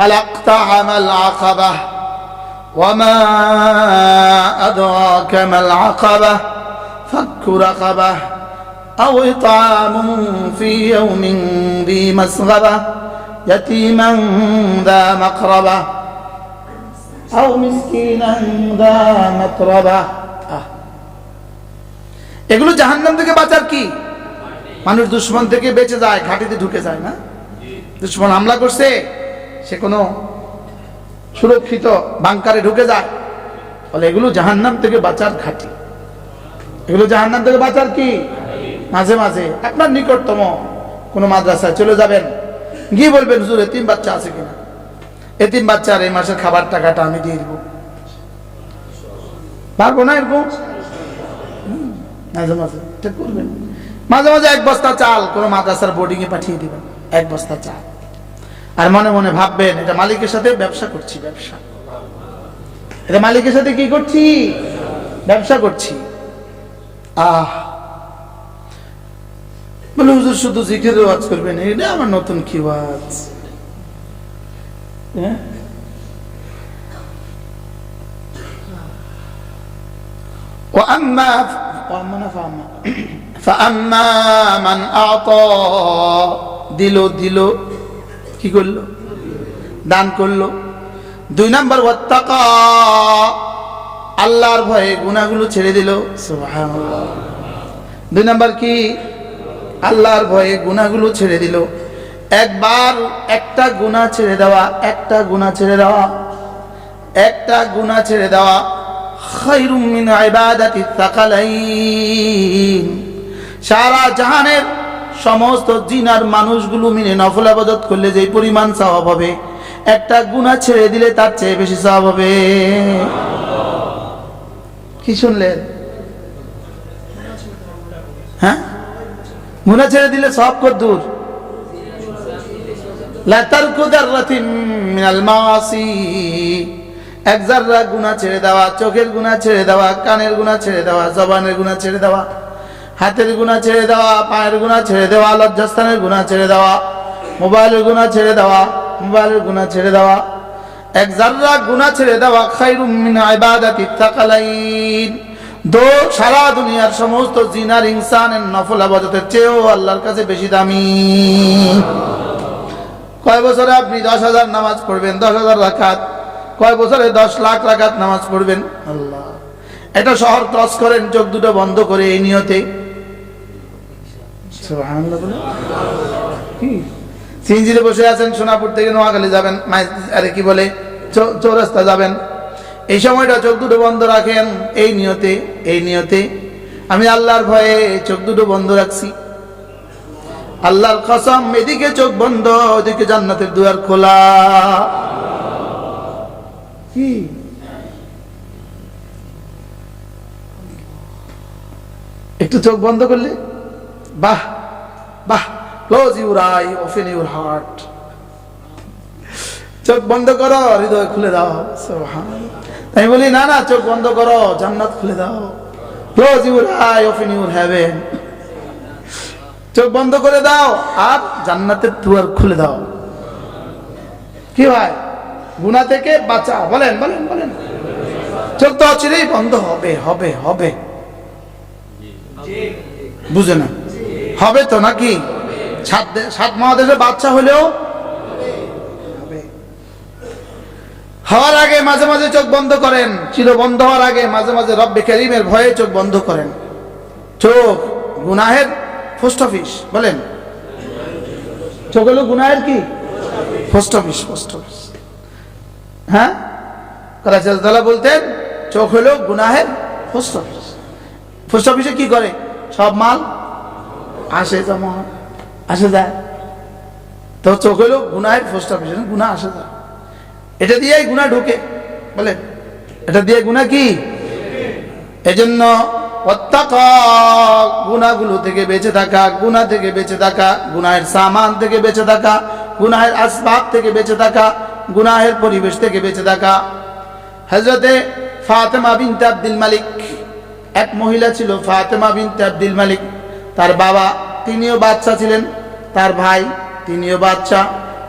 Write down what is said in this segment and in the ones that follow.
فلاقتحم العقبة وما أدراك ما العقبة فك رقبة أو إطعام في يوم ذي مسغبة يتيما ذا مقربة أو مسكينا ذا متربة আহ। এগুলো জাহান্নাম থেকে বাঁচার কি মানুষ দুশ্মন থেকে বেঁচে যায় ঘাটিতে ঢুকে যায় না দুশ্মন হামলা করছে সে কোনো সুরক্ষিত বাংকারে ঢুকে যায় বলে এগুলো জাহান্নাম থেকে বাঁচার ঘাটি। এগুলো জাহান্নাম থেকে বাঁচার কি? মাঝে মাঝে আপনার নিকটতম কোনো মাদ্রাসায় চলে যাবেন, গিয়ে বলবেন, হুজুর, এতিম বাচ্চা আছে কিনা? এতিম বাচ্চার এই মাসের খাবার টাকাটা আমি দিয়ে দিব। পারব না এরকম? মাঝে মাঝে ঠিক করবেন। মাঝে মাঝে এক বস্তা চাল কোনো মাদ্রাসার বোর্ডিং এ পাঠিয়ে দিবেন, এক বস্তা চাল। আর মনে মনে ভাববেন এটা মালিকের সাথে ব্যবসা করছি ব্যবসা এটা মালিকের সাথে কি করছি ব্যবসা করছি আহ বলে হুজুর শুধু জিকির ওয়াজ করবেন এটা আমার নতুন কি ওয়াজ হ্যাঁ? وأما وأما فأما فأما من أعطى দিল দিল কি করল? দান করল। দুই নাম্বার, ওয়াত্তাকা। আল্লাহর ভয়ে গুনাহগুলো ছেড়ে দিল। দুই নাম্বার কি? আল্লাহর ভয়ে গুনাহগুলো ছেড়ে দিল। একবার একটা গুনাহ ছেড়ে দেওয়া, একটা গুণা ছেড়ে দেওয়া, একটা গুনাহ ছেড়ে দেওয়া সারা জাহানের সমস্ত জিনার মানুষগুলো মিলে নফল আবাদত করলে যে পরিমাণ সওয়াব হবে, একটা গুনাহ ছেড়ে দিলে তার চেয়ে বেশি সওয়াব হবে। কি শুনলেন? হ্যাঁ? গুনাহ ছেড়ে দিলে সব কত দূর এক জাররা গুনাহ ছেড়ে দেওয়া, চোখের গুনাহ ছেড়ে দেওয়া, কানের গুণা ছেড়ে দেওয়া, জবানের গুনাহ ছেড়ে দেওয়া। হাতের গুনাহ ছেড়ে দেওয়া, পায়ের গুণা ছেড়ে দেওয়া, লজ্জাস্থানের গুনাহ ছেড়ে দেওয়া, মোবাইলের গুনাহ ছেড়ে দেওয়া, মোবাইলের গুনাহ ছেড়ে দেওয়া। এক জাররা গুনাহ ছেড়ে দেওয়া খায়রুম মিন ইবাদাতি তাকালাইন। দো সারা দুনিয়ার সমস্ত জিনার ইনসানের নফল আবাদতের চেয়েও আল্লাহর কাছে বেশি দামি। কয় বছরে আপনি দশ হাজার নামাজ পড়বেন? দশ হাজার রাখাত কয় বছরে দশ লাখ রাখাত নামাজ পড়বেন? আল্লাহ। এটা শহর ক্রস করেন, চোখ দুটো বন্ধ করে এই নিয়তে। কি? সিনজিরে বসে আছেন সোনাপুর থেকে নোয়াখালী যাবেন আরে কি বলে? চৌ- চৌরাস্তা যাবেন। এই সময়টা চোখ দুটো বন্ধ রাখেন এই নিয়তে এই নিয়তে। আমি আল্লাহর ভয়ে চোখ দুটো বন্ধ রাখছি। আল্লাহর কসম এদিকে চোখ বন্ধ ওদিকে জান্নাতের দুয়ার খোলা। কি? একটু চোখ বন্ধ করলে? বাহ! বাহ close your eye open your heart চোখ বন্ধ করো, হৃদয় খুলে দাও। আমি বলি, না না, চোখ বন্ধ করো, জান্নাত খুলে দাও। Close your eye open your heaven চোখ বন্ধ করে দাও, আর জান্নাতের দুয়ার খুলে দাও। কি ভাই? গুনা থেকে বাঁচা বলেন বলেন বলেন। চোখ তো অচিরেই বন্ধ হবে হবে হবে। বুঝে না। হবে তো নাকি? সাত সাত মহাদেশের বাচ্চা হলেও। হওয়ার আগে মাঝে মাঝে চোখ বন্ধ করেন। চির বন্ধ হওয়ার আগে মাঝে মাঝে রব্বে করিমের ভয়ে চোখ বন্ধ করেন। চোখ গুনাহের পোস্ট অফিস, বলেন। চোখ হলো গুনাহের কি? Post office post office. হ্যাঁ? করাচালা বলতেন, চোখ হলো গুনাহের পোস্ট অফিস। পোস্ট অফিসে কি করে? সব মাল আসে জমা আসে যায় তো চোখ হলো গুনাহের পোস্ট অফিসে গুনা আসে যায় এটা দিয়েই গুনা ঢুকে। বলে, এটা দিয়ে গুনা কি? এজন্য গুনাগুলো থেকে বেঁচে থাকা গুনা থেকে বেঁচে থাকা, গুনাহের সামান থেকে বেঁচে থাকা, গুনাহের আসবাব থেকে বেঁচে থাকা, গুনাহের পরিবেশ থেকে বেঁচে থাকা। হজরতে ফাতেমা বিনতে আব্দুল মালিক, এক মহিলা ছিল ফাতেমা বিনতে আব্দুল মালিক। তার বাবা তিনিও বাচ্চা ছিলেন, তার ভাই তিনিও বাচ্চা,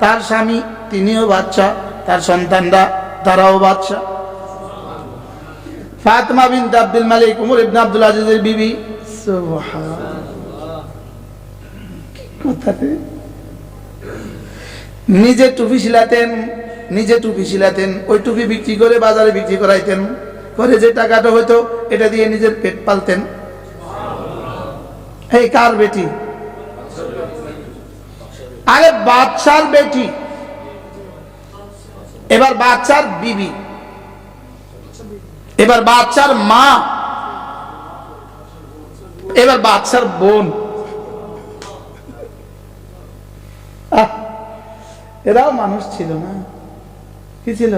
তার স্বামী তিনিও বাচ্চা, তার সন্তানরা, তারাও বাচ্চা। ফাতেমা বিন আব্দুল মালিক, উমর ইবনে আব্দুল আজিজের বিবি। নিজে টুপি শিলাতেন নিজে টুপি শিলাতেন ওই টুপি বিক্রি করে বাজারে বিক্রি করাইতেন, করে যে টাকাটা হতো এটা দিয়ে নিজের পেট পালতেন। এই কার বেটি? আরে বাচ্চার বেটি। এবার বাচ্চার বিবি। এবার বাচ্চার মা। এবার বাচ্চার বোন। এরাও মানুষ ছিল না। কি ছিল?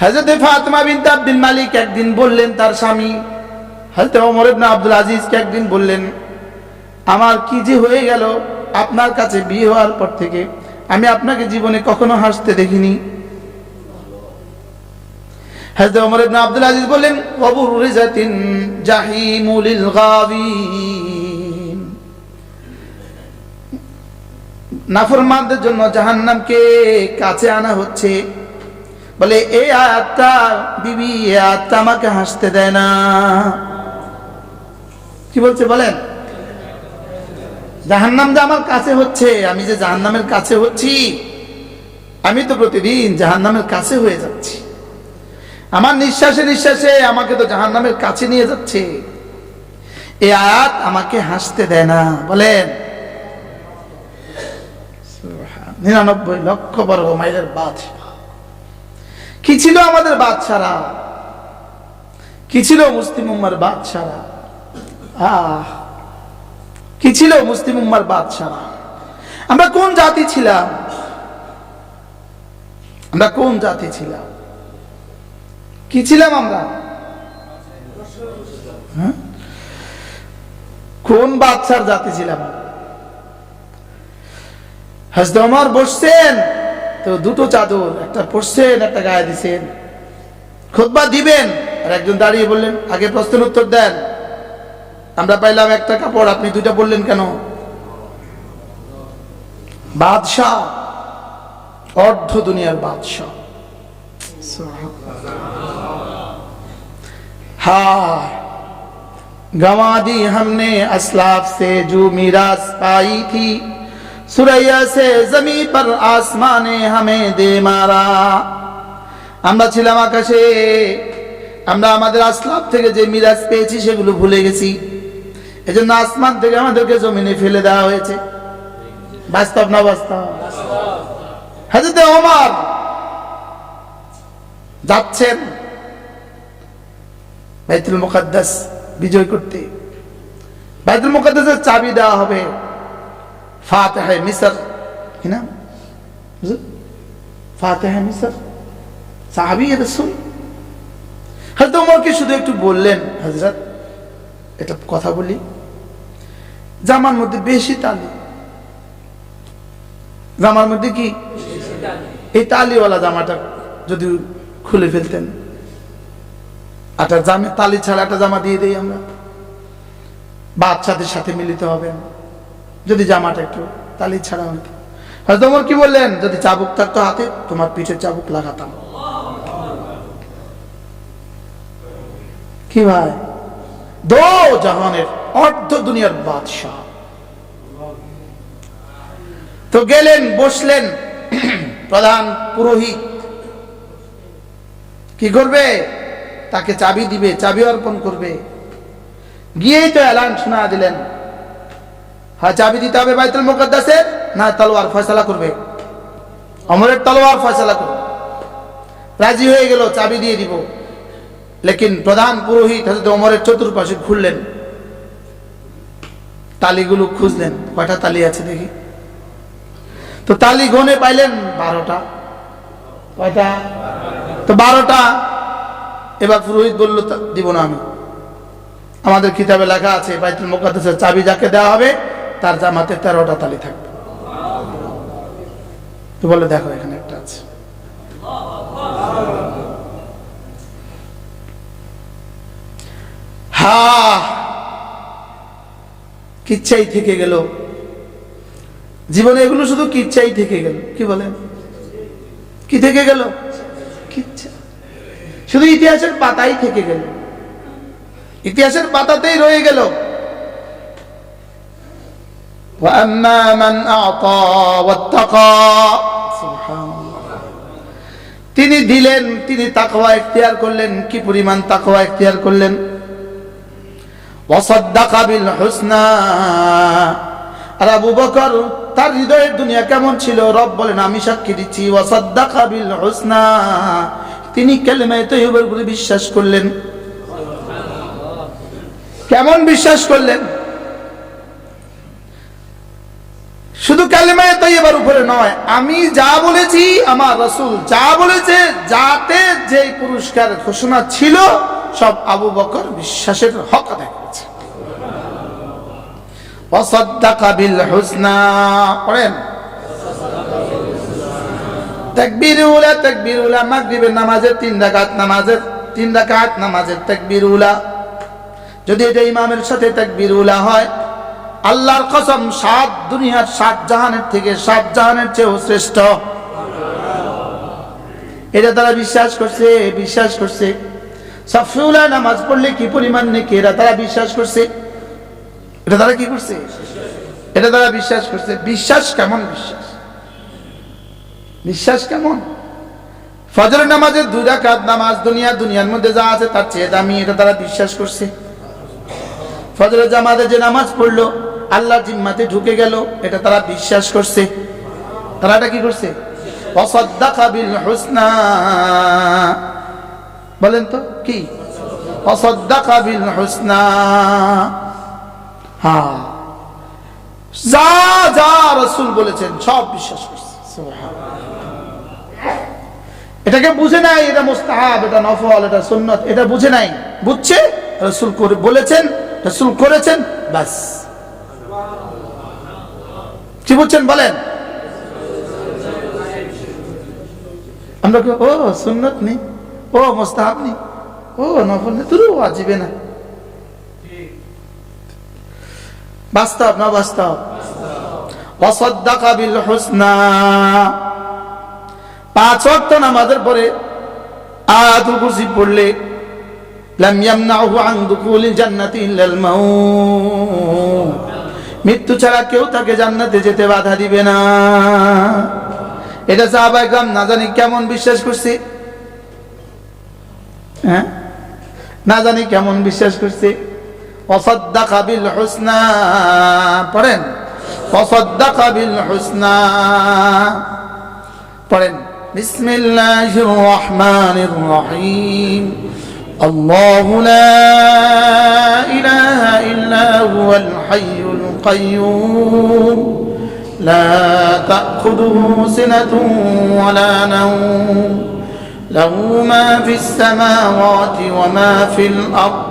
হযরত ফাতেমা বিনতে আব্দুল মালিক একদিন বললেন তার স্বামী হযরত ওমর ইবনে আব্দুল আজিজকে একদিন বললেন, আমার কি যে হয়ে গেল? আপনার কাছে বিয়ে হওয়ার পর থেকে আমি আপনাকে জীবনে কখনো হাসতে দেখিনি। হযরত ওমর ইবনে আব্দুল আজিজ বললেন ওয়াবুরিজাতিন জাহিমুলিল গাবিন। নাফরমানদের জন্য জাহান্নামকে কাছে আনা হচ্ছে। বলে, এই আয়াতটা, বিবি, এই আমাকে হাসতে দেয় না। কি বলছে বলেন? জাহান্নাম যে আমার কাছে হচ্ছে, আমি যে জাহান্নামের কাছে হচ্ছি, আমি তো প্রতিদিন জাহান্নামের কাছে হয়ে যাচ্ছি। আমার নিঃশ্বাসে নিঃশ্বাসে আমাকে তো জাহান্নামের কাছে নিয়ে যাচ্ছে। এ আয়াত আমাকে হাসতে দেয় না, বলেন। নিরানব্বই লক্ষ বর্গ মাইলের বাদ কি ছিল আমাদের বাদশারা কি ছিল মুসলিম উম্মার বাদশারা কি ছিল মুসলিম উম্মার বাদশারা আমরা কোন জাতি ছিলাম? আমরা কোন জাতি ছিলাম? কি ছিলাম আমরা? হ্যাঁ? কোন বাদশার জাতি ছিলাম? হাজদ আমার বসছেন, তো দুটো চাদর, একটা পড়ছেন একটা গায়ে দিছেন। খুতবা দিবেন, আর একজন দাঁড়িয়ে বললেন, আগে প্রশ্নের উত্তর দেন। আমরা পাইলাম একটা কাপড় আপনি দুইটা বললেন কেন বাদশাহ অর্ধ দুনিয়ার বাদশাহ हाँ गंवा दी हमने असलाफ से जो मीरास पाई थी सुरैया से जमी पर आसमाने हमें दे मारा আমরা ছিলাম আকাশে আমরা আমাদের আসলাফ থেকে যে মিরাজ পেয়েছি সেগুলো ভুলে গেছি এজন্য আসমান থেকে আমাদেরকে জমিনে ফেলে দেওয়া হয়েছে। বাস্তব না বাস্তব? হাজরত যাচ্ছেন বাইতুল মুকাদ্দাস বিজয় করতে। বাইতুল মুকাদ্দাসের চাবি দেওয়া হবে ফাতেহে মিসর। কি নাম? ফাতেহে মিসর। সাহাবি রসুল। হয়তো ওমরকে শুধু একটু বললেন হজরত এটা কথা বলি। জামার মধ্যে বেশি তালি। জামার মধ্যে কি? এই তালিওয়ালা জামাটা যদি খুলে ফেলতেন। একটা জামে তালি ছাড়া একটা জামা দিয়ে দেই আমরা। বাচ্চাদের সাথে মিলিত হবে। যদি জামাটা একটু তালি ছাড়া হতো। হয়তো তোমার কি বললেন? যদি চাবুক থাকতো হাতে, তোমার পিঠে চাবুক লাগাতাম। কি ভাই? দো জাহানের অর্ধ দুনিয়ার বাদশাহ। তো গেলেন, বসলেন, প্রধান পুরোহিত। কি করবে? তাকে চাবি দিবে, চাবি অর্পণ করবে। গিয়েই তো এলান শোনা দিলেন। হ্যাঁ চাবি দিতে হবে বাইতুল মুকদ্দাসের? না, তলোয়ার ফয়সালা করবে। অমরের তলোয়ার ফয়সালা করবে। রাজি হয়ে গেল, চাবি দিয়ে দিব। লেকিন প্রধান পুরোহিত হয়তো অমরের চতুর্পাশে খুললেন। তালিগুলো খুঁজলেন। কয়টা তালি আছে দেখি? তো তালি গনে পাইলেন বারোটা। কয়টা? তো বারোটা। এবার পুরোহিত বলল, "তা- দিব না আমি। আমাদের কিতাবে লেখা আছে, বাইতুল মুকাদ্দাসের চাবি যাকে দেওয়া হবে, তার জামাতে তেরোটা তালি থাকবে। বলে, দেখো এখানে একটা আছে। হা! কিচ্ছাই থেকে গেল। জীবনে এগুলো শুধু কিচ্ছাই থেকে গেল। কি বলেন? কি থেকে গেল? শুধু ইতিহাসের পাতাই থেকে গেল। ইতিহাসের পাতাতেই রয়ে গেল। তিনি দিলেন, তিনি তাকওয়া এখতিয়ার করলেন। কি পরিমাণ তাকওয়া এখতিয়ার করলেন? আর আবু বকর, তার হৃদয়ের দুনিয়া কেমন ছিল? রব বলেন, আমি সাক্ষী দিচ্ছি তিনি কালেমায়ে তৈয়বার উপরে বিশ্বাস করলেন। কেমন বিশ্বাস করলেন? শুধু কালেমায় তৈবার উপরে নয়, আমি যা বলেছি, আমার রসুল যা বলেছে, যাতে যে পুরস্কার ঘোষণা ছিল, সব আবু বকর বিশ্বাসের হক করেছে পড়েন। নামাজের তিন নামাজের তিন নামাজের যদি এটা ইমামের সাথে তাকবীর উলা হয়, আল্লাহর কসম সাত দুনিয়ার সাত জাহানের থেকে সাত জাহানের চেয়েও শ্রেষ্ঠ। এটা তারা বিশ্বাস করছে বিশ্বাস করছে। সাফিউলা নামাজ পড়লে কি পরিমাণ নাকি? এরা তারা বিশ্বাস করছে। এটা তারা কি করছে? এটা তারা বিশ্বাস করছে। বিশ্বাস কেমন বিশ্বাস? বিশ্বাস কেমন? ফজরের নামাজের দুই রাকাত নামাজ দুনিয়া, দুনিয়ার মধ্যে যা আছে তার চেয়ে দামি এটা তারা বিশ্বাস করছে। ফজরের জামাতে যে নামাজ পড়ল আল্লাহ জিম্মাতে ঢুকে গেল, এটা তারা বিশ্বাস করছে। তারা এটা কি করছে? বলেন তো, কি? অসদ্দাকা বিল হুসনা। হ্যাঁ যা যা রসুল বলেছেন, সব বিশ্বাস করছে। এটাকে বুঝে নাই, এটা মুস্তাহাব, এটা নফল, এটা সুন্নত, এটা বুঝে নাই। বুঝছে? রসুল বলেছেন, রসুল করেছেন ব্যাস কি বুঝছেন বলেন? আমরা ও, সুন্নত নেই, ও, মোস্তাহাব নেই, ও, নফল নেই তুরু আজিবে না। বাস্তব না বাস্তব? অসদ্দাকা বিল হোসনা। পাঁচ অর্থ নামাজের পরে আয়াতুল কুরসি পড়লে, লাম ইয়ামনাহু আন দুখুলিল জান্নাতি ইল্লাল মাউত। মৃত্যু ছাড়া কেউ তাকে জান্নাতে যেতে বাধা দিবে না। এটা সাহাবা একরাম না জানি কেমন বিশ্বাস করছি? হ্যাঁ? না জানি কেমন বিশ্বাস করছি? অসদ্দাকা বিল হুসনা পড়েন অসদ্দাকা বিল হুসনা পড়েন بسم الله الرحمن الرحيم الله لا إله إلا هو الحي القيوم لا تأخذه سنة ولا نوم له ما في السماوات وما في الأرض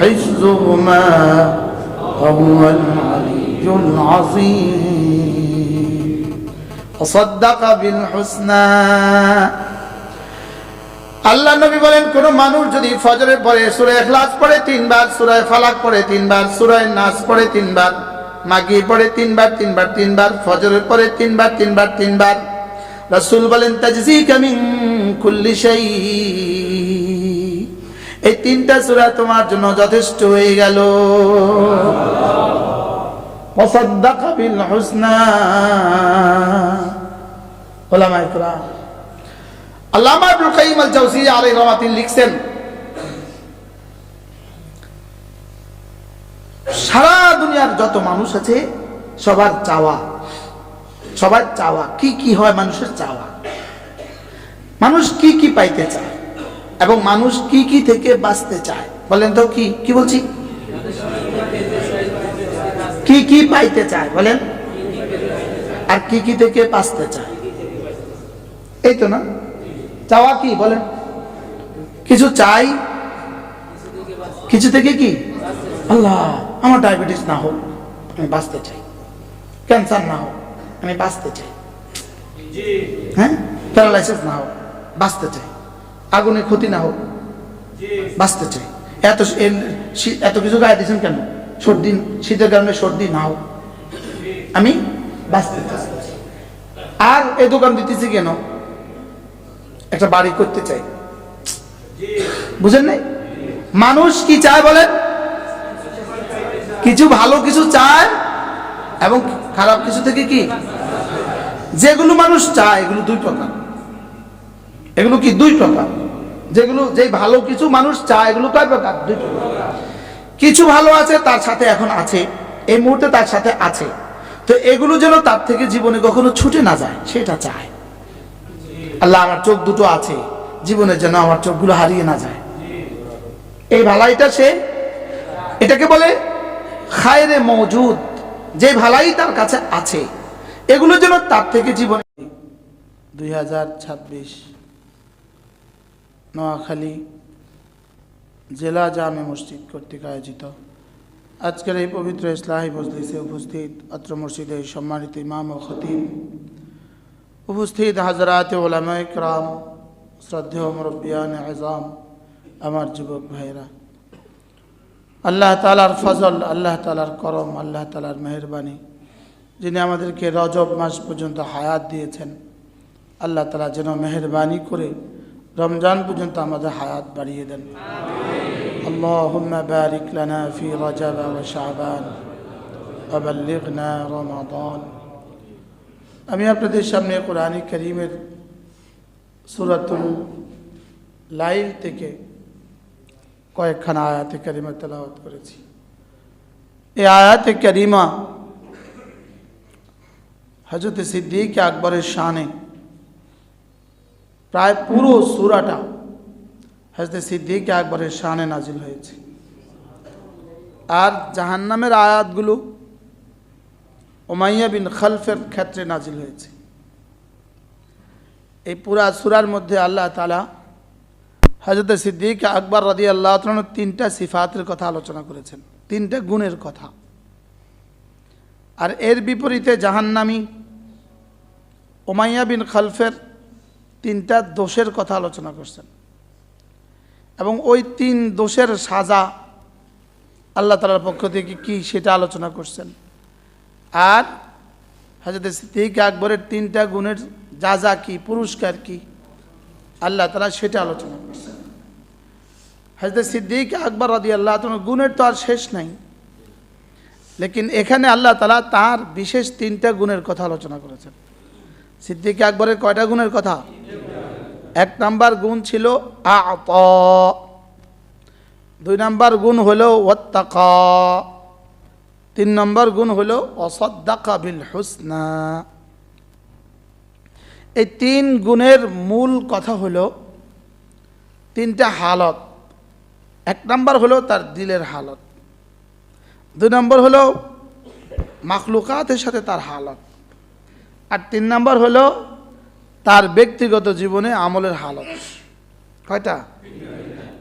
حفظهما وهو العلي العظيم وصدق بالحسنى আল্লাহ নবী বলেন কোন মানুষ যদি ফজরের পরে সুরে এখলাস পড়ে তিনবার সুরায় ফালাক পড়ে তিনবার সুরায় নাচ পড়ে তিনবার মাগি পড়ে তিনবার তিনবার তিনবার ফজরের পরে তিনবার তিনবার তিনবার রাসূল বলেন তাজজি কামিন কুল্লি শাই এই তিনটা সূরা তোমার জন্য যথেষ্ট হয়ে গেল وصدق بالحسنى ওলামা ইকরাম আল্লামা ইবনুল কাইয়িম আল জাওজিয়্যা আলাইহি রাহমাতুল্লাহ লিখছেন সারা দুনিয়ার যত মানুষ আছে সবার চাওয়া সবার চাওয়া কি কি হয় মানুষের চাওয়া মানুষ কি কি পাইতে চায় এবং মানুষ কি কি থেকে বাঁচতে চায়? বলেন তো কি কি বলছি? কি কি পাইতে চায়, বলেন? আর কি কি থেকে বাঁচতে চায়? এই তো না? চাওয়া কি, বলেন? কিছু চাই? কিছু থেকে কি? আল্লাহ, আমার ডায়াবেটিস না হোক, আমি বাঁচতে চাই। ক্যান্সার না হোক, আমি বাঁচতে চাই। হ্যাঁ? প্যারালাইসিস না হোক, বাঁচতে চাই। আগুনে ক্ষতি না হোক। বাঁচতে চাই। এত এত কিছু গায়ে দিয়েছেন কেন? সর্দি, শীতের কারণে সর্দি না হোক। আমি বাঁচতে চাই। আর এ দোকান দিতেছি কেন? একটা বাড়ি করতে চাই। বুঝেন নাই? মানুষ কি চায় বলেন? কিছু ভালো কিছু চায় এবং খারাপ কিছু থেকে কি? যেগুলো মানুষ চায়, এগুলো দুই প্রকার। এগুলো কি দুই প্রকার? যেগুলো যে ভালো কিছু মানুষ চায়, এগুলো কয় প্রকার? দুই প্রকার। কিছু ভালো আছে, তার সাথে এখন আছে। এই মুহূর্তে তার সাথে আছে। তো এগুলো যেন তার থেকে জীবনে কখনো ছুটে না যায়, সেটা চায়। আল্লাহ, আমার চোখ দুটো আছে। জীবনের যেন আমার চোখগুলো হারিয়ে না যায়। এই ভালাইটা সে, এটাকে বলে খায়রে মজুদ যে ভালাই তার কাছে আছে। এগুলো যেন তার থেকে জীবনে দুই হাজার ছাব্বিশ নোয়াখালী জেলা জামে মসজিদ কর্তৃক আয়োজিত। আজকের এই পবিত্র ইসলাহী মজলিসে উপস্থিত অত্র মসজিদের সম্মানিত ইমাম ও খতিব, উপস্থিত হাজরাত ওলামা ইকরাম শ্রদ্ধেয় মুরব্বিয়ান আজাম, আমার যুবক ভাইরা আল্লাহ তালার ফজল, আল্লাহ তালার করম, আল্লাহ তালার মেহরবানি, যিনি আমাদেরকে রজব মাস পর্যন্ত হায়াত দিয়েছেন, আল্লাহ তালা যেন মেহরবানি করে রমজান পর্যন্ত আমাদের হায়াত বাড়িয়ে দেন اللهم بارك لنا في رجب وشعبان وبلغنا رمضان আমি আপনাদের সামনে কোরআনী করিমের সুরাতুল লাইল থেকে কয়েকখানা আয়াতে কারিমা তেলাওয়াত করেছি এই আয়াতে কারিমা হজরত সিদ্দিক আকবরের শানে প্রায় পুরো সুরাটা হজরত সিদ্দিক আকবরের শানে নাজিল হয়েছে। আর জাহান্নামের আয়াতগুলো ওমাইয়া বিন খালফের ক্ষেত্রে নাজিল হয়েছে। এই পুরা সুরার মধ্যে আল্লাহ তালা হজরত সিদ্দিক আকবর রাদি আল্লাহ তিনটা সিফাতের কথা আলোচনা করেছেন, তিনটা গুণের কথা। আর এর বিপরীতে জাহান্নামি ওমাইয়া বিন খালফের তিনটা দোষের কথা আলোচনা করছেন। এবং ওই তিন দোষের সাজা আল্লাহ তালার পক্ষ থেকে কি সেটা আলোচনা করছেন। আর হাজরত সিদ্দিক আকবরের তিনটা গুণের যা যা কি, পুরস্কার কি, আল্লাহ তালা সেটা আলোচনা করছেন। হজরত সিদ্দিক আকবর রাদি আল্লাহ তালার গুণের তো আর শেষ নাই। লেকিন এখানে আল্লাহ তালা তার বিশেষ তিনটা গুণের কথা আলোচনা করেছেন। সিদ্দিক আকবরের কয়টা গুণের কথা? এক নাম্বার গুণ ছিল আত। দুই নাম্বার গুণ হলো ওয়াত্তাকা। তিন নম্বর গুণ হলো অসদ্দাকা বিল হুসনা এই তিন গুণের মূল কথা হলো তিনটা হালত। এক নম্বর হলো তার দিলের হালত। দুই নম্বর হলো মাখলুকাতের সাথে তার হালত। আর তিন নম্বর হলো তার ব্যক্তিগত জীবনে আমলের হালত। কয়টা?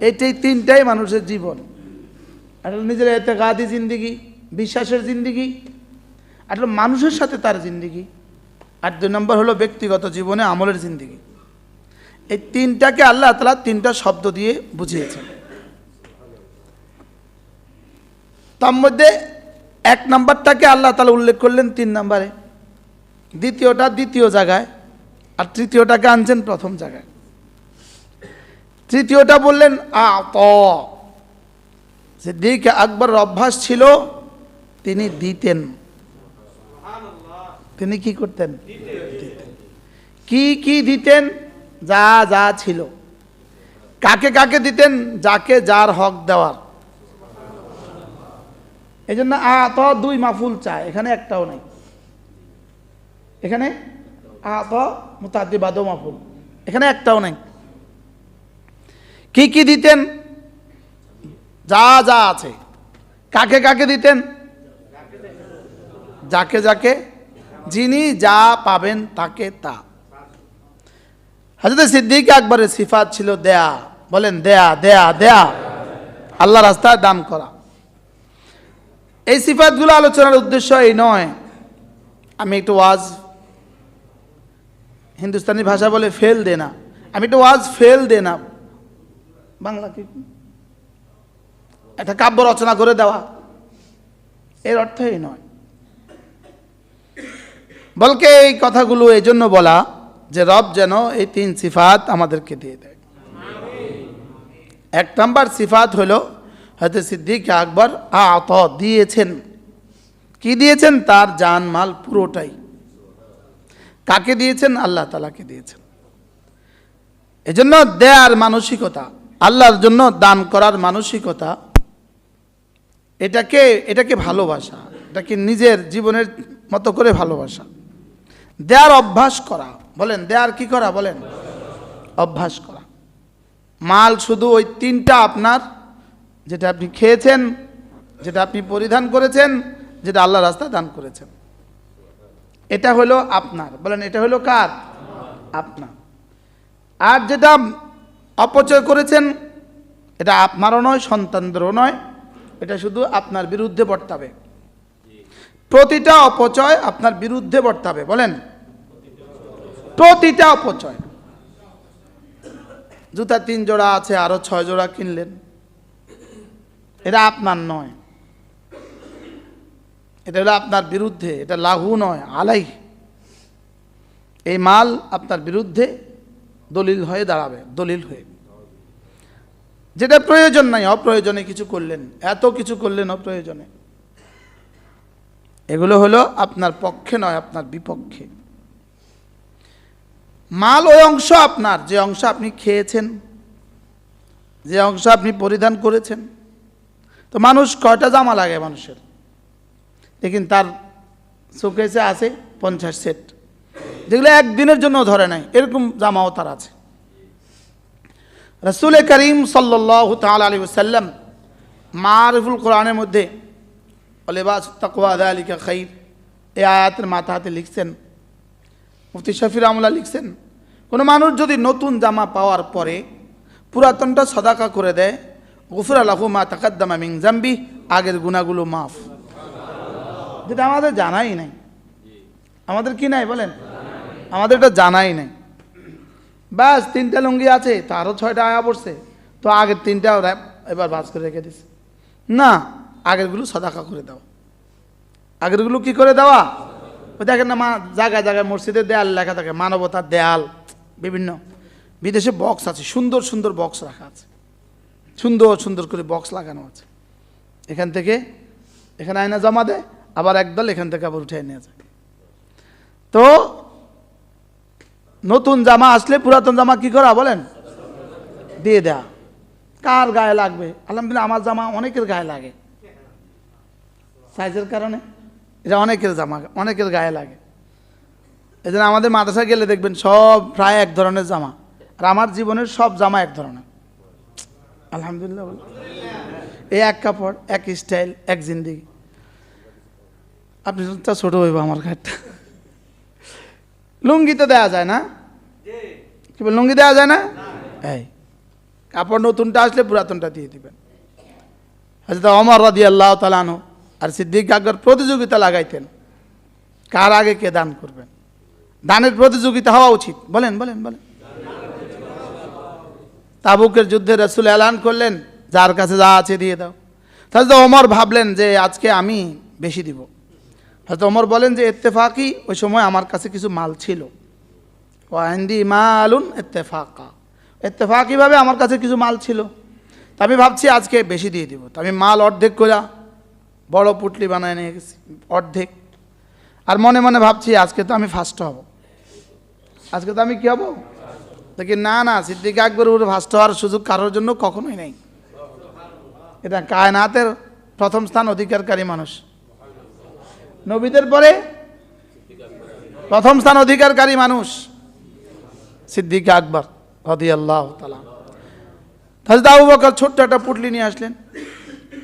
এইটাই তিনটাই মানুষের জীবন। একটা নিজের এতে গাদি জিন্দিগি, বিশ্বাসের জিন্দিগি, একটা মানুষের সাথে তার জিন্দিগি, আর দুই নম্বর হলো ব্যক্তিগত জীবনে আমলের জিন্দিগি। এই তিনটাকে আল্লাহ তালা তিনটা শব্দ দিয়ে বুঝিয়েছেন। তার মধ্যে এক নাম্বারটাকে আল্লাহ তালা উল্লেখ করলেন তিন নাম্বারে। দ্বিতীয়টা দ্বিতীয় জায়গায় আর তৃতীয়টাকে আনছেন? প্রথম জায়গায়। তৃতীয়টা বললেন আ ত সিদ্দিক আকবর অভ্যাস ছিল, তিনি দিতেন। তিনি কি করতেন। কি কি দিতেন? যা যা ছিল। কাকে কাকে দিতেন? যাকে যার হক দেওয়ার। এই জন্য আ ত দুই মাফুল চায়। এখানে একটাও নাই। এখানে এখানে একটাও নাই। কি কি দিতেন? যা যা আছে। কাকে কাকে দিতেন? যাকে যাকে। যিনি যা পাবেন তাকে তা। হাজরত সিদ্দিক আকবরের সিফাত ছিল, দেয়া। বলেন, দেয়া দেয়া দেয়া। আল্লাহ রাস্তায় দান করা। এই সিফাতগুলো আলোচনার উদ্দেশ্য এই নয়। আমি একটু ওয়াজ হিন্দুস্তানি ভাষা বলে ফেল দে না। আমি একটু ওয়াজ ফেল দে না। বাংলা কি? একটা কাব্য রচনা করে দেওয়া। এর অর্থ এই নয়। বলকে এই কথাগুলো এই জন্য বলা যে রব যেন এই তিন সিফাত আমাদেরকে দিয়ে দেয়। এক নম্বর সিফাত হলো হয়তো সিদ্দিক আকবর আত দিয়েছেন। কি দিয়েছেন? তার জান মাল পুরোটাই। কাকে দিয়েছেন? আল্লাহ তালাকে দিয়েছেন। এজন্য দেয়ার মানসিকতা, আল্লাহর জন্য দান করার মানসিকতা, এটাকে এটাকে ভালোবাসা, এটাকে নিজের জীবনের মতো করে ভালোবাসা। দেয়ার অভ্যাস করা, বলেন, দেয়ার কি করা, বলেন? অভ্যাস করা। মাল শুধু ওই তিনটা আপনার, যেটা আপনি খেয়েছেন, যেটা আপনি পরিধান করেছেন, যেটা আল্লাহ রাস্তায় দান করেছেন। এটা হলো আপনার। বলেন, এটা হলো কার? আপনার। আর যেটা অপচয় করেছেন, এটা আপনারও নয়, সন্তানদেরও নয়, এটা শুধু আপনার বিরুদ্ধে বর্তাবে। প্রতিটা অপচয় আপনার বিরুদ্ধে বর্তাবে, বলেন। প্রতিটা অপচয়। জুতা তিন জোড়া আছে, আরও ছয় জোড়া কিনলেন। এটা আপনার নয়। এটা হলো আপনার বিরুদ্ধে, এটা লাঘু নয়, আলাই। এই মাল আপনার বিরুদ্ধে দলিল হয়ে দাঁড়াবে, দলিল হয়ে। যেটা প্রয়োজন নাই, অপ্রয়োজনে কিছু করলেন, এত কিছু করলেন অপ্রয়োজনে। এগুলো হলো আপনার পক্ষে নয়, আপনার বিপক্ষে। মাল ওই অংশ আপনার, যে অংশ আপনি খেয়েছেন, যে অংশ আপনি পরিধান করেছেন। তো মানুষ কয়টা জামা লাগে মানুষের? দেখুন তার শোকেসে আছে পঞ্চাশ সেট যেগুলো একদিনের জন্য ধরে নাই এরকম জামাও তার আছে রসুল করিম সাল্লাহ তাল আলী সাল্লাম মারিফুল কোরআনের মধ্যে অলেবাস তকওয়া আলিকা খৈর এই আয়াতের মাথা হাতে লিখছেন মুফতি শফির আমলা লিখছেন, কোনো মানুষ যদি নতুন জামা পাওয়ার পরে পুরাতনটা সদাকা করে দেয় গুফর আলাহু মা তাকাদ্দামা মিং জাম্বি আগের গুণাগুলো মাফ। যেটা আমাদের জানাই নাই। আমাদের কি নাই বলেন? আমাদের এটা জানাই নাই। ব্যাস, তিনটা লুঙ্গি আছে, তো তারও ছয়টা আয়া পড়ছে। তো আগের তিনটা ওরা এবার বাস করে রেখে দিছে। না, আগেরগুলো সদাকা করে দাও। আগেরগুলো কি করে দেওয়া? ওই দেখেন না মা, জায়গায় জায়গায় মসজিদের দেয়াল লেখা থাকে মানবতার দেয়াল, বিভিন্ন। বিদেশে বক্স আছে, সুন্দর সুন্দর বক্স রাখা আছে। সুন্দর সুন্দর করে বক্স লাগানো আছে। এখান থেকে, এখানে আয়না জমা দেয় আবার একদল এখান থেকে আবার উঠে নিয়ে যায়। তো নতুন জামা আসলে পুরাতন জামা কি করা বলেন? দিয়ে দেয়া। কার গায়ে লাগবে? আলহামদুলিল্লাহ আমার জামা অনেকের গায়ে লাগে। সাইজের কারণে? এটা অনেকের জামা, অনেকের গায়ে লাগে। এই জন্য আমাদের মাদ্রাসায় গেলে দেখবেন সব প্রায় এক ধরনের জামা। আর আমার জীবনের সব জামা এক ধরনের। আলহামদুলিল্লাহ এই এক কাপড়, এক স্টাইল, এক জিন্দিগি। আপনি তো ছোট হইব আমার ঘাটটা লুঙ্গি তো দেওয়া যায় না? কি বল, লুঙ্গি দেওয়া যায় না? এই, কাপড় নতুনটা আসলে পুরাতনটা দিয়ে দিবেন। হয়তো অমর রাদি আল্লাহ তালানো আর সিদ্দিক আকবর প্রতিযোগিতা লাগাইতেন। কার আগে কে দান করবেন? দানের প্রতিযোগিতা হওয়া উচিত। বলেন বলেন বলেন। তাবুকের যুদ্ধে রসুল এলান করলেন, যার কাছে যা আছে দিয়ে দাও। তাহলে তো অমর ভাবলেন যে আজকে আমি বেশি দিব। হয়তো অমর বলেন যে এত্তেফাকি ওই সময় আমার কাছে কিছু মাল ছিল। ও আইন্দি মালুন এত্তেফাকা এত্তেফাকিভাবে আমার কাছে কিছু মাল ছিল। তা আমি ভাবছি আজকে বেশি দিয়ে দিব। তা আমি মাল অর্ধেক করে বড় পুটলি বানায় নিয়ে গেছি, অর্ধেক। আর মনে মনে ভাবছি আজকে তো আমি ফার্স্ট হব। আজকে তো আমি কী হব? দেখি, না না, সিদ্দিক আকবর উপরে ফার্স্ট হওয়ার সুযোগ কারোর জন্য কখনোই নেই। এটা কায়নাতের প্রথম স্থান অধিকারকারী মানুষ। নবীদের পরে প্রথম স্থান অধিকারকারী মানুষ সিদ্দিক আকবর হদি আল্লাহ তালা হাজরত আবু বকর ছোট্ট একটা পুটলি নিয়ে আসলেন।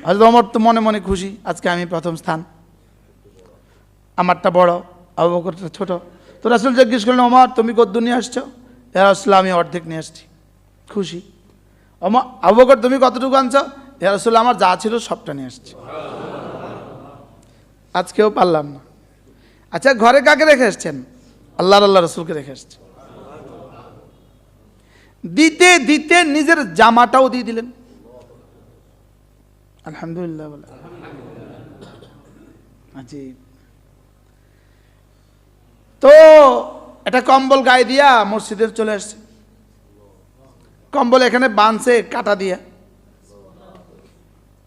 হাজরত অমর তো মনে মনে খুশি, আজকে আমি প্রথম স্থান। আমারটা বড়, আবু বকর তো ছোট। তো রাসুল জিজ্ঞেস করলেন, ওমর, তুমি কদ্দু নিয়ে আসছো? এরা আসলে আমি অর্ধেক নিয়ে আসছি। খুশি। ওমর, আবু বকর, তুমি কতটুকু আনছো? এরা আসলে আমার যা ছিল সবটা নিয়ে আসছি। আজকেও পারলাম না। আচ্ছা ঘরে কাকে রেখে এসছেন? আল্লাহর আল্লাহ রসুলকে রেখে এসছেন। দিতে দিতে নিজের জামাটাও দিয়ে দিলেন। আলহামদুলিল্লাহ বলে। আজি তো এটা কম্বল গায়ে দিয়া মসজিদে চলে আসছে কম্বল এখানে বাঁধছে কাটা দিয়া।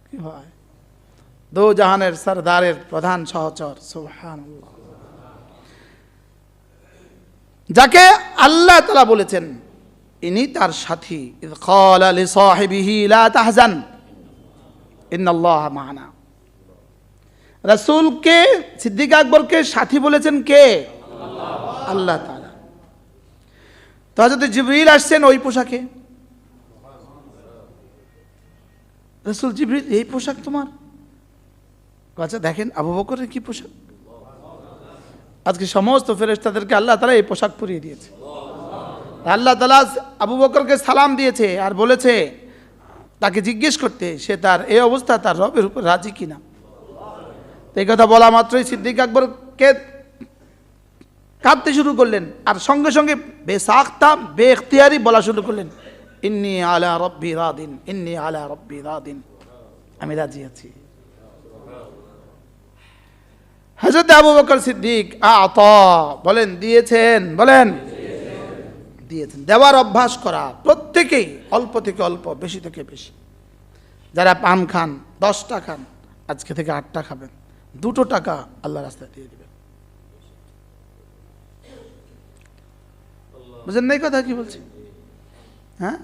কি হয়? দো জাহানের সরদারের প্রধান সহচর সুবহান যাকে আল্লাহ তালা বলেছেন, ইনি তার সাথী তাহজান, ইন্নাল্লাহ মা'ানা। সিদ্দিক আকবরকে সাথী বলেছেন কে? আল্লাহ তাআলা। তো হযরত জিবরিল আসছেন ওই পোশাকে। রাসূল জিবরিল, এই পোশাক তোমার? আচ্ছা দেখেন আবু বকরের কি পোশাক? আজকে সমস্ত ফেরেশতাদেরকে আল্লাহ তাআলা এই পোশাক পরিয়ে দিয়েছে। আল্লাহ তালা আবু বকরকে সালাম দিয়েছে আর বলেছে, তাকে জিজ্ঞেস করতে, সে তার এই অবস্থা তার রবের উপর রাজি কিনা এই কথা বলা মাত্রই সিদ্দিক আকবরকে কাঁদতে শুরু করলেন আর সঙ্গে সঙ্গে বেসাখতা বে এখতিয়ারি বলা শুরু করলেন, ইন্নি আলা রব্বি রাদিন, ইন্নি আলা রব্বি রাদিন। আমি রাজি আছি। হজরত আবু বকর সিদ্দিক, আত, বলেন, দিয়েছেন বলেন। দিয়েছেন। দেওয়ার অভ্যাস করা, প্রত্যেকেই অল্প থেকে অল্প, বেশি থেকে বেশি। যারা পান খান, দশটা খান, আজকে থেকে আটটা খাবেন। দুটো টাকা আল্লাহ রাস্তায় দিয়ে দিবেন। বুঝেন নাই কথা কি বলছি? হ্যাঁ?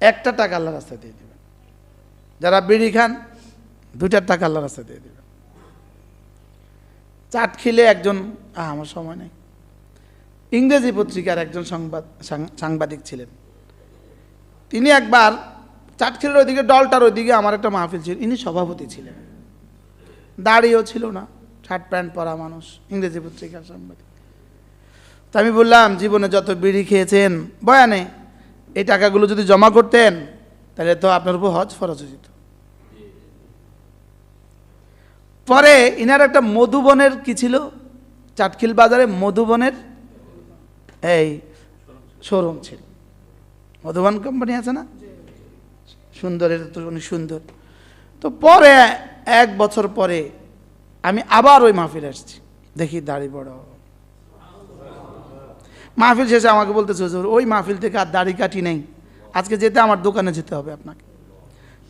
একটা টাকা আল্লাহ রাস্তায় দিয়ে দেবেন। যারা বিড়ি খান দুইটার টাকা আল্লাহ রাস্তায় দিয়ে দিবেন। চাট খেলে একজন আহ, আমার সময় নেই। ইংরেজি পত্রিকার একজন সংবাদ সাংবাদিক ছিলেন। তিনি একবার চাটখিলের ওইদিকে ডলটার ওইদিকে আমার একটা মাহফিল ছিল ইনি সভাপতি ছিলেন। দাড়িও ছিল না শার্ট প্যান্ট পরা মানুষ ইংরেজি পত্রিকার সাংবাদিক। তা আমি বললাম জীবনে যত বিড়ি খেয়েছেন বয়ানে এই টাকাগুলো যদি জমা করতেন তাহলে তো আপনার উপর হজ ফরজ হয়ে যেত। পরে ইনার একটা মধুবনের কি ছিল? চাটখিল বাজারে মধুবনের এই শোরুম ছিল। মধুবন কোম্পানি আছে না? সুন্দর এটা তো অনেক সুন্দর। তো পরে এক বছর পরে আমি আবার ওই মাহফিল আসছি। দেখি দাড়ি বড়। মাহফিল শেষে আমাকে বলতেছে ওই মাহফিল থেকে আর দাড়ি কাটি নেই। আজকে যেতে আমার দোকানে যেতে হবে আপনাকে।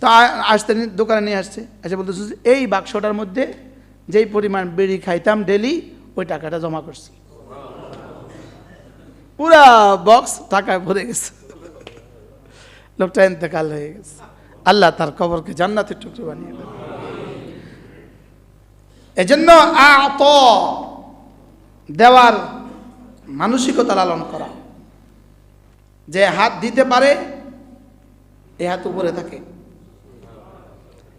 তো আসতে দোকানে নিয়ে আসছে। এসে বলতেছে এই বাক্সটার মধ্যে যেই পরিমাণ বিড়ি খাইতাম ডেলি, ওই টাকাটা জমা করছি। পুরা বক্স টাকায় ভরে গেছে। লোকটা ইন্তেকাল হয়ে গেছে। আল্লাহ তার কবরকে জান্নাতের টুকরো বানিয়ে দেবে এজন্য আত, দেওয়ার মানসিকতা লালন করা। যে হাত দিতে পারে, এ হাত উপরে থাকে।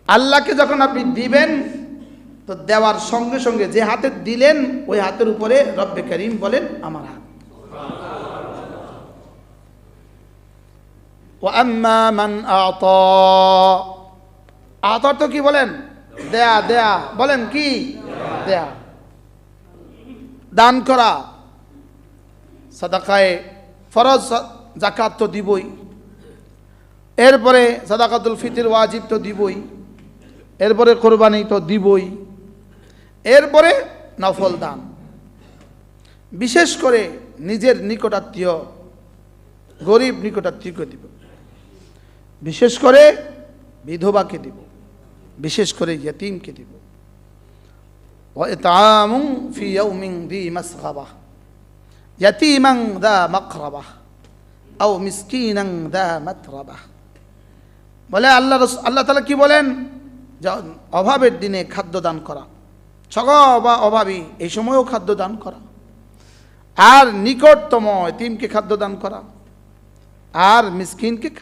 আল্লাহকে যখন আপনি দিবেন, তো দেওয়ার সঙ্গে সঙ্গে যে হাতে দিলেন, ওই হাতের উপরে রব্বে করিম বলেন, আমার হাত। আতর তো কি বলেন? দেয়া দেয়া। বলেন কি? দেয়া। দান করা। সাদাকায় ফরজ জাকাত তো দিবই। এরপরে সাদাকাতুল ফিতির ওয়াজিব তো দিবই। এরপরে কোরবানি তো দিবই। এরপরে নফল দান। বিশেষ করে নিজের নিকটাত্মীয়, গরিব নিকটাত্মীয়কে দিব। বিশেষ করে বিধবাকে দিব। বিশেষ করে ইয়তিমকে দিব। দি দা দা বলে আল্লাহ আল্লাহ তালা কি বলেন? যে অভাবের দিনে খাদ্য দান করা। সগ বা অভাবী এই সময়ও খাদ্য দান করা। আর নিকটতম এতিমকে খাদ্য দান করা। আর মিসকিনকে